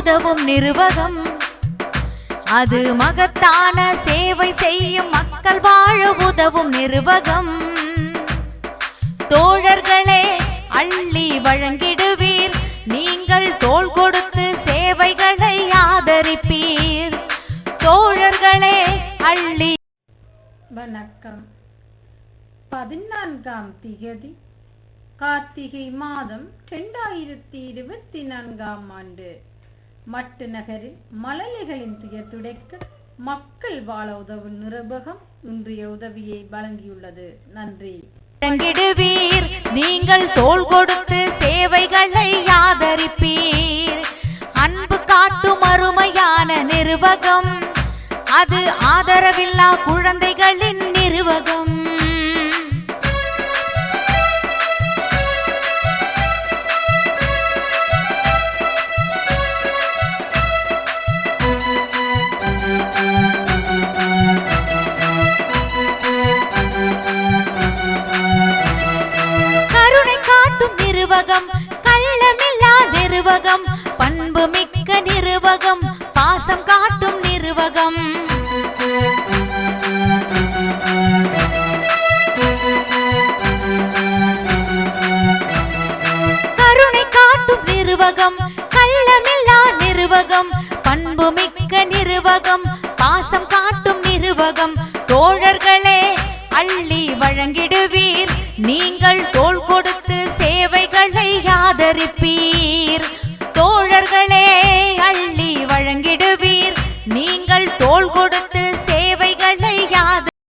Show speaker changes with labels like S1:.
S1: உதவும் நிருவகம் அது மகத்தான சேவை செய்யும் மக்கள் வாழ உதவும் நிருவகம் தோழர்களே அள்ளி வழங்கிடுவீர். நீங்கள் தோல் கொடுத்து சேவைகளை ஆதரிப்பீர். தோழர்களே அள்ளி
S2: வணக்கம். பதினான்காம் திகதி கார்த்திகை மாதம் இரண்டாயிரத்தி இருபத்தி நான்காம் ஆண்டு. மட்டு நகரில் மழலைகளின் துயர் துடைக்க மக்கள் வாழ உதவும் நிருபகம் இன்றைய உதவியை வழங்கியுள்ளது. நன்றி.
S1: வழங்கிடுவீர் நீங்கள் தோள் கொடுத்து சேவைகளை ஆதரிப்பீர். அன்பு காட்டும் அருமையான நிருபகம். அது ஆதரவில்லா குழந்தைகள் நிருவகம் கள்ளமில்லா நிருவகம் பண்பு மிக்க நிருவகம் பாசம் காட்டும் நிருவகம். தோழர்களே அள்ளி வழங்கிடுவீர். நீங்கள் தோல் கொடுத்து சேவைகளை ஆதரிப்பீர். தோழர்களே அள்ளி வழங்கிடுவீர். நீங்கள் தோல் கொடுத்து